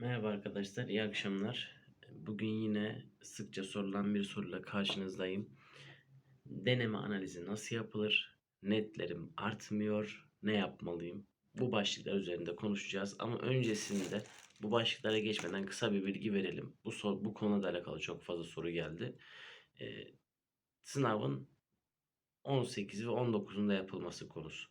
Merhaba arkadaşlar, iyi akşamlar. Bugün yine sıkça sorulan bir soruyla karşınızdayım. Deneme analizi nasıl yapılır? Netlerim artmıyor, ne yapmalıyım? Bu başlıklar üzerinde konuşacağız ama öncesinde bu başlıklara geçmeden kısa bir bilgi verelim. Bu sor, bu konuda alakalı çok fazla soru geldi. Ee, sınavın 18 ve 19'unda yapılması konusu.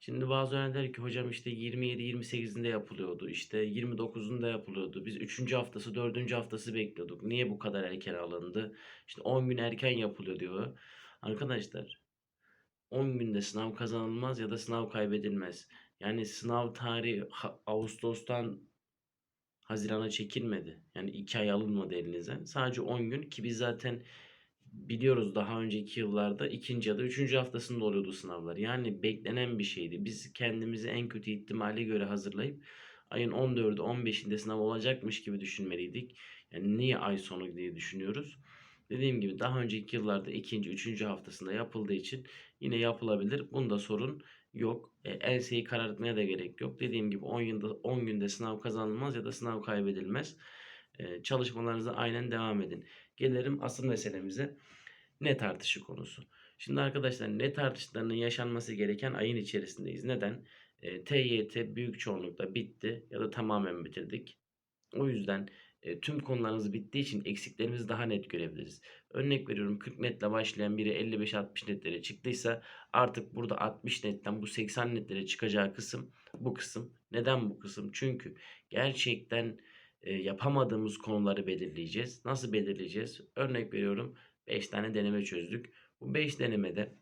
Şimdi bazı öğrenciler ki hocam işte 27-28'inde yapılıyordu. işte 29'unda yapılıyordu. Biz 3. haftası 4. haftası bekliyorduk. Niye bu kadar erken alındı? İşte 10 gün erken yapılıyor diyor. Arkadaşlar 10 günde sınav kazanılmaz ya da sınav kaybedilmez. Yani sınav tarihi Ağustos'tan Haziran'a çekilmedi. Yani 2 ay alınmadı elinize. Sadece 10 gün ki biz zaten biliyoruz daha önceki yıllarda ikinci ya da üçüncü haftasında oluyordu sınavlar. Yani beklenen bir şeydi. Biz kendimizi en kötü ihtimale göre hazırlayıp ayın 14'ü 15'inde sınav olacakmış gibi düşünmeliydik. Yani niye ay sonu diye düşünüyoruz. Dediğim gibi daha önceki yıllarda ikinci, üçüncü haftasında yapıldığı için yine yapılabilir. Bunda sorun yok. E, enseyi karartmaya da gerek yok. Dediğim gibi 10 yılda 10 günde sınav kazanılmaz ya da sınav kaybedilmez. E, çalışmalarınıza aynen devam edin. Gelelim asıl meselemize. Net artışı konusu. Şimdi arkadaşlar net artışlarının yaşanması gereken ayın içerisindeyiz. Neden? E, TYT büyük çoğunlukla bitti ya da tamamen bitirdik. O yüzden e, tüm konularımız bittiği için eksiklerimizi daha net görebiliriz. Örnek veriyorum 40 netle başlayan biri 55-60 netlere çıktıysa artık burada 60 netten bu 80 netlere çıkacağı kısım bu kısım. Neden bu kısım? Çünkü gerçekten yapamadığımız konuları belirleyeceğiz. Nasıl belirleyeceğiz? Örnek veriyorum 5 tane deneme çözdük. Bu 5 denemede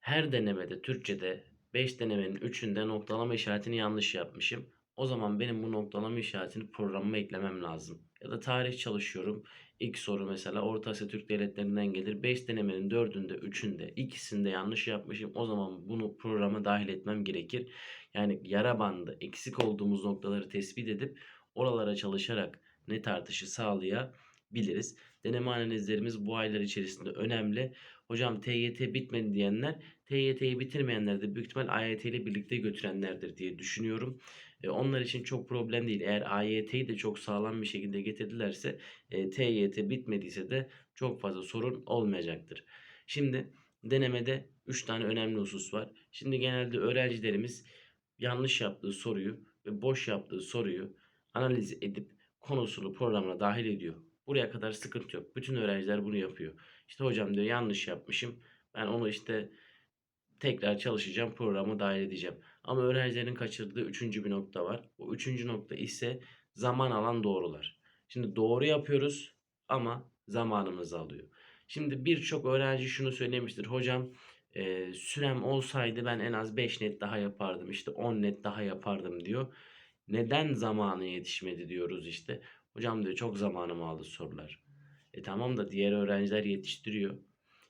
her denemede Türkçe'de 5 denemenin 3'ünde noktalama işaretini yanlış yapmışım. O zaman benim bu noktalama işaretini programıma eklemem lazım. Ya da tarih çalışıyorum. İlk soru mesela Orta Asya Türk devletlerinden gelir. 5 denemenin 4'ünde, 3'ünde, ikisinde yanlış yapmışım. O zaman bunu programa dahil etmem gerekir. Yani yara bandı eksik olduğumuz noktaları tespit edip oralara çalışarak net artışı sağlayabiliriz. Deneme analizlerimiz bu aylar içerisinde önemli. Hocam TYT bitmedi diyenler TYT'yi bitirmeyenler de büyük ihtimal AYT ile birlikte götürenlerdir diye düşünüyorum. E, onlar için çok problem değil. Eğer AYT'yi de çok sağlam bir şekilde getirdilerse e, TYT bitmediyse de çok fazla sorun olmayacaktır. Şimdi denemede 3 tane önemli husus var. Şimdi genelde öğrencilerimiz yanlış yaptığı soruyu ve boş yaptığı soruyu analiz edip konusunu programına dahil ediyor. Buraya kadar sıkıntı yok. Bütün öğrenciler bunu yapıyor. İşte hocam diyor yanlış yapmışım. Ben onu işte tekrar çalışacağım, programı dahil edeceğim. Ama öğrencilerin kaçırdığı üçüncü bir nokta var. Bu üçüncü nokta ise zaman alan doğrular. Şimdi doğru yapıyoruz ama zamanımız alıyor. Şimdi birçok öğrenci şunu söylemiştir. Hocam e, sürem olsaydı ben en az 5 net daha yapardım. İşte 10 net daha yapardım diyor. Neden zamanı yetişmedi diyoruz işte. Hocam diyor çok zamanımı aldı sorular. E tamam da diğer öğrenciler yetiştiriyor.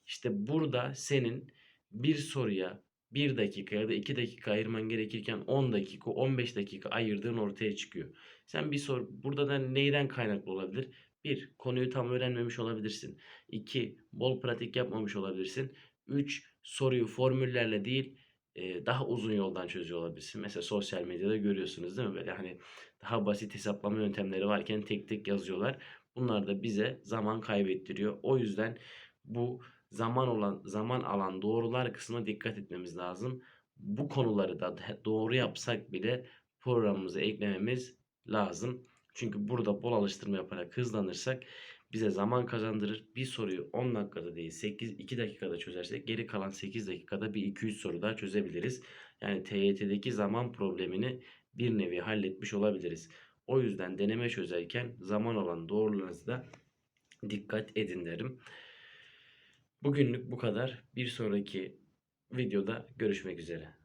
İşte burada senin bir soruya 1 dakika ya da 2 dakika ayırman gerekirken 10 dakika 15 dakika ayırdığın ortaya çıkıyor. Sen bir sor burada da neyden kaynaklı olabilir? 1. Konuyu tam öğrenmemiş olabilirsin. 2. Bol pratik yapmamış olabilirsin. 3. Soruyu formüllerle değil e, daha uzun yoldan çözüyor olabilirsin. Mesela sosyal medyada görüyorsunuz değil mi? Böyle hani daha basit hesaplama yöntemleri varken tek tek yazıyorlar. Bunlar da bize zaman kaybettiriyor. O yüzden bu zaman olan zaman alan doğrular kısmına dikkat etmemiz lazım. Bu konuları da doğru yapsak bile programımıza eklememiz lazım. Çünkü burada bol alıştırma yaparak hızlanırsak bize zaman kazandırır. Bir soruyu 10 dakikada değil 8 2 dakikada çözersek geri kalan 8 dakikada bir 2-3 soru daha çözebiliriz. Yani TYT'deki zaman problemini bir nevi halletmiş olabiliriz. O yüzden deneme çözerken zaman olan doğrularınızı da dikkat edin derim. Bugünlük bu kadar. Bir sonraki videoda görüşmek üzere.